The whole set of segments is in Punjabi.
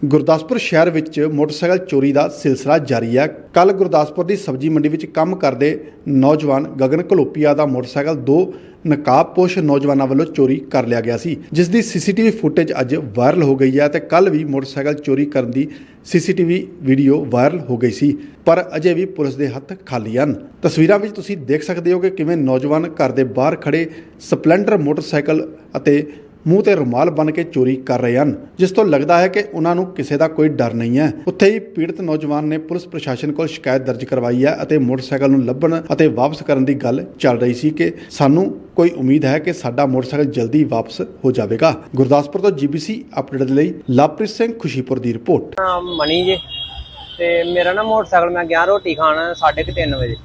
ਗੁਰਦਾਸਪੁਰ ਸ਼ਹਿਰ ਵਿੱਚ ਮੋਟਰਸਾਈਕਲ ਚੋਰੀ ਦਾ ਸਿਲਸਿਲਾ ਜਾਰੀ ਹੈ। ਕੱਲ ਗੁਰਦਾਸਪੁਰ ਦੀ ਸਬਜ਼ੀ ਮੰਡੀ ਵਿੱਚ ਕੰਮ ਕਰਦੇ ਨੌਜਵਾਨ ਗਗਨ ਕਲੋਪੀਆ ਦਾ ਮੋਟਰਸਾਈਕਲ ਦੋ ਨਕਾਬਪੋਸ਼ ਨੌਜਵਾਨਾਂ ਵੱਲੋਂ ਚੋਰੀ ਕਰ ਲਿਆ ਗਿਆ ਸੀ। ਜਿਸ ਦੀ ਸੀਸੀਟੀਵੀ ਫੁਟੇਜ ਅੱਜ ਵਾਇਰਲ ਹੋ ਗਈ ਹੈ ਤੇ ਕੱਲ ਵੀ ਮੋਟਰਸਾਈਕਲ ਚੋਰੀ ਕਰਨ ਦੀ ਸੀਸੀਟੀਵੀ ਵੀਡੀਓ ਵਾਇਰਲ ਹੋ ਗਈ ਸੀ, ਪਰ ਅਜੇ ਵੀ ਪੁਲਿਸ ਦੇ ਹੱਥ ਖਾਲੀ ਹਨ। ਤਸਵੀਰਾਂ ਵਿੱਚ ਤੁਸੀਂ ਦੇਖ ਸਕਦੇ ਹੋ ਕਿ ਕਿਵੇਂ ਨੌਜਵਾਨ ਘਰ ਦੇ ਬਾਹਰ ਖੜੇ ਸਪਲੈਂਡਰ ਮੋਟਰਸਾਈਕਲ ਅਤੇ ਮੂੰਹ ਤੇ ਰੁਮਾਲ ਬੰਨ ਕੇ ਚੋਰੀ ਕਰ ਰਹੇ ਹਨ, ਜਿਸ ਤੋਂ ਲੱਗਦਾ ਹੈ ਕਿ ਉਹਨਾਂ ਨੂੰ ਕਿਸੇ ਦਾ ਕੋਈ ਡਰ ਨਹੀਂ ਹੈ। ਉੱਥੇ ਹੀ ਪੀੜਤ ਨੌਜਵਾਨ ਨੇ ਪੁਲਿਸ ਪ੍ਰਸ਼ਾਸਨ ਕੋਲ ਸ਼ਿਕਾਇਤ ਦਰਜ ਕਰਵਾਈ ਹੈ ਅਤੇ ਮੋਟਰਸਾਈਕਲ ਨੂੰ ਲੱਭਣ ਅਤੇ ਵਾਪਸ ਕਰਨ ਦੀ ਗੱਲ ਚੱਲ ਰਹੀ ਸੀ ਕਿ ਸਾਨੂੰ ਕੋਈ ਉਮੀਦ ਹੈ ਕਿ ਸਾਡਾ ਮੋਟਰਸਾਈਕਲ ਜਲਦੀ ਵਾਪਸ ਹੋ ਜਾਵੇਗਾ। ਗੁਰਦਾਸਪੁਰ ਤੋਂ ਜੀਬੀਸੀ ਅਪਡੇਟ ਦੇ ਲਈ ਲਵਪ੍ਰੀਤ ਸਿੰਘ ਖੁਸ਼ੀਪੁਰ ਦੀ ਰਿਪੋਰਟ। ਮਣੀ ਜੀ ਤੇ ਮੇਰਾ ਨਾ ਮੋਟਰਸਾਈਕਲ ਮੈਂ ਗਿਆ ਰੋਟੀ ਖਾਣ 3:30 ਵਜੇ।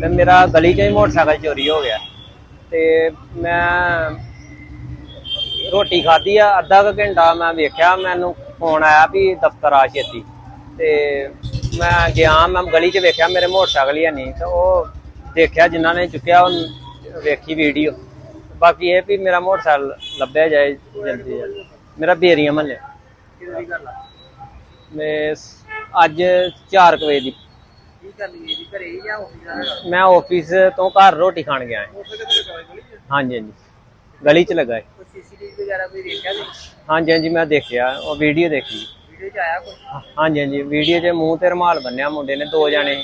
ਤੇ ਮੇਰਾ ਗਲੀ 'ਚ ਹੀ ਮੋਟਰਸਾਈਕਲ ਚੋਰੀ ਹੋ ਗਿਆ। ਤੇ ਮੈਂ ਰੋਟੀ ਖਾਧੀ ਆ ਅੱਧਾ ਕੁ ਘੰਟਾ ਮੈਂ ਵੇਖਿਆ ਮੈਨੂੰ ਫੋਨ ਆਇਆ ਵੀ ਦਫ਼ਤਰ ਆ ਛੇਤੀ। ਤੇ ਮੈਂ ਗਿਆ ਮੈਂ ਗਲੀ 'ਚ ਵੇਖਿਆ ਮੇਰੇ ਮੋਟਰਸਾਈਕਲ ਹੀ ਨਹੀਂ ਤੇ ਉਹ ਦੇਖਿਆ ਜਿਨ੍ਹਾਂ ਨੇ ਚੁੱਕਿਆ ਉਹ ਵੇਖੀ ਵੀਡੀਓ। ਬਾਕੀ ਇਹ ਵੀ ਮੇਰਾ ਮੋਟਰਸਾਈਕਲ ਲੱਭਿਆ ਜਾਏ ਜਲਦੀ ਜਲਦੀ ਮੇਰਾ ਬੇਰੀਆਂ ਮਹੱਲੇ ਮੈਂ ਸ- ਅੱਜ 4 ਵਜੇ ਦੀ। ਕੀ ਕਰਨੀ ਹੈ ਜੀ? ਘਰੇ ਹੀ ਜਾਂ ਆਫਿਸ ਜਾਣਾ ਮੈਂ ਆਫਿਸ ਤੋਂ ਘਰ ਰੋਟੀ ਖਾਣ ਗਿਆ। ਹਾਂ। ਹਾਂਜੀ ਹਾਂਜੀ। ਗਲੀ 'ਚ ਲੱਗਾ ਹੈ ਕੋਈ ਸੀਸੀਟੀਵੀ ਵਗੈਰਾ ਕੋਈ ਦੇਖਿਆ ਨਹੀਂ ਹਾਂਜੀ ਹਾਂਜੀ ਮੈਂ ਦੇਖਿਆ। ਉਹ ਵੀਡੀਓ ਦੇਖੀ। ਵੀਡੀਓ 'ਚ ਆਇਆ ਕੋਈ? ਹਾਂਜੀ ਹਾਂਜੀ ਵੀਡੀਓ 'ਚ ਮੂੰਹ ਤੇ ਰੁਮਾਲ ਬੰਨਿਆ ਮੁੰਡੇ ਨੇ ਦੋ ਜਾਣੇ।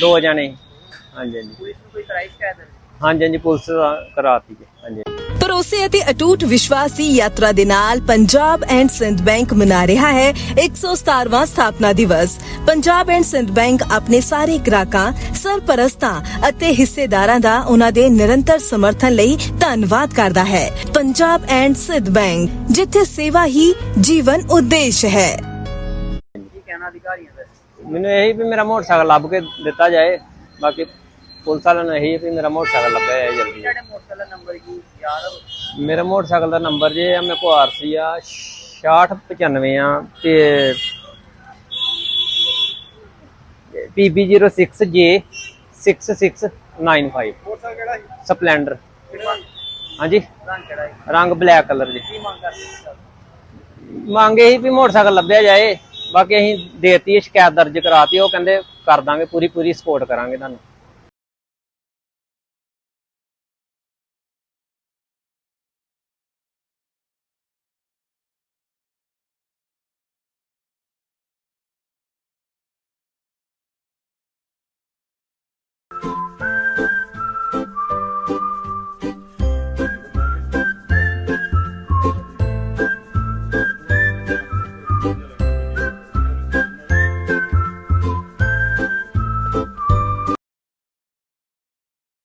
ਦੋ ਜਾਣੇ। ਹਾਂਜੀ ਹਾਂਜੀ। ਪੁਲਿਸ ਨੂੰ ਕੋਈ ਕਰਾਈ ਸ਼ਿਕਾਇਤ? ਹਾਂਜੀ ਹਾਂਜੀ ਪੁਲਿਸ ਕਰਾਤੀ। ਜੀ ਹਾਂਜੀ। ਭਰੋਸੇ ਅਤੇ ਅਟੂਟ ਵਿਸ਼ਵਾਸ ਦੀ ਯਾਤਰਾ ਦੇ ਨਾਲ ਪੰਜਾਬ ਐਂਡ ਸਿੰਧ ਬੈਂਕ ਮਨਾ ਰਿਹਾ ਹੈ 117ਵਾਂ ਸਥਾਪਨਾ ਦਿਵਸ। ਪੰਜਾਬ ਐਂਡ ਸਿੰਧ ਬੈਂਕ ਆਪਣੇ ਸਾਰੇ ਗ੍ਰਾਹਕਾਂ, ਸਰਪ੍ਰਸਤਾਂ ਅਤੇ ਹਿੱਸੇਦਾਰਾਂ ਦਾ ਉਹਨਾਂ ਦੇ ਨਿਰੰਤਰ ਸਮਰਥਨ ਲਈ ਧੰਨਵਾਦ ਕਰਦਾ ਹੈ। ਪੰਜਾਬ ਐਂਡ ਸਿੰਧ ਬੈਂਕ, ਜਿੱਥੇ ਸੇਵਾ ਹੀ ਜੀਵਨ ਉਦੇਸ਼ ਹੈ। ਮੈਨੂੰ ਇਹੀ ਵੀ ਮੇਰਾ ਮੋਟਰਸਾਈਕਲ ਲੱਭ ਕੇ ਦਿੱਤਾ ਜਾਏ, ਬਾਕੀ ਪੁਲਿਸ ਵਾਲਿਆਂ ਨੂੰ ਇਹੀ ਵੀ ਮੇਰਾ ਮੋਟਰਸਾਈਕਲ ਲੱਭਿਆ ਜਾਏ ਜਲਦੀ। ਤੁਹਾਡੇ ਮੋਟਰਸਾਈਕਲ ਦਾ ਨੰਬਰ ਕੀ ਯਾਦ ਹੈ ਮੇਰਾ ਮੋਟਰਸਾਈਕਲ ਦਾ ਨੰਬਰ ਜੇ ਆ ਮੇਰੇ ਕੋਲ ਆਰਸੀ ਆ 6695 ਆ ਤੇ PB06J 6695 ਮੋਟਰਸਾਈਕਲ ਕਿਹੜਾ ਸੀ? ਸਪਲੈਂਡਰ। ਹਾਂਜੀ। ਰੰਗ ਕਿਹੜਾ ਸੀ? ਰੰਗ ਬਲੈਕ ਕਲਰ ਕੀ ਮੰਗ ਕਰਦੇ ਮੰਗੇ ਹੀ ਵੀ ਮੋਟਰਸਾਈਕਲ ਲੱਭਿਆ ਜਾਏ। ਬਾਕੀ ਅਸੀਂ ਦੇਤੀ ਸ਼ਿਕਾਇਤ ਦਰਜ ਕਰਾਤੀ ਉਹ ਕਹਿੰਦੇ ਕਰ ਦਾਂਗੇ ਪੂਰੀ ਪੂਰੀ ਸਪੋਰਟ ਕਰਾਂਗੇ ਤੁਹਾਨੂੰ।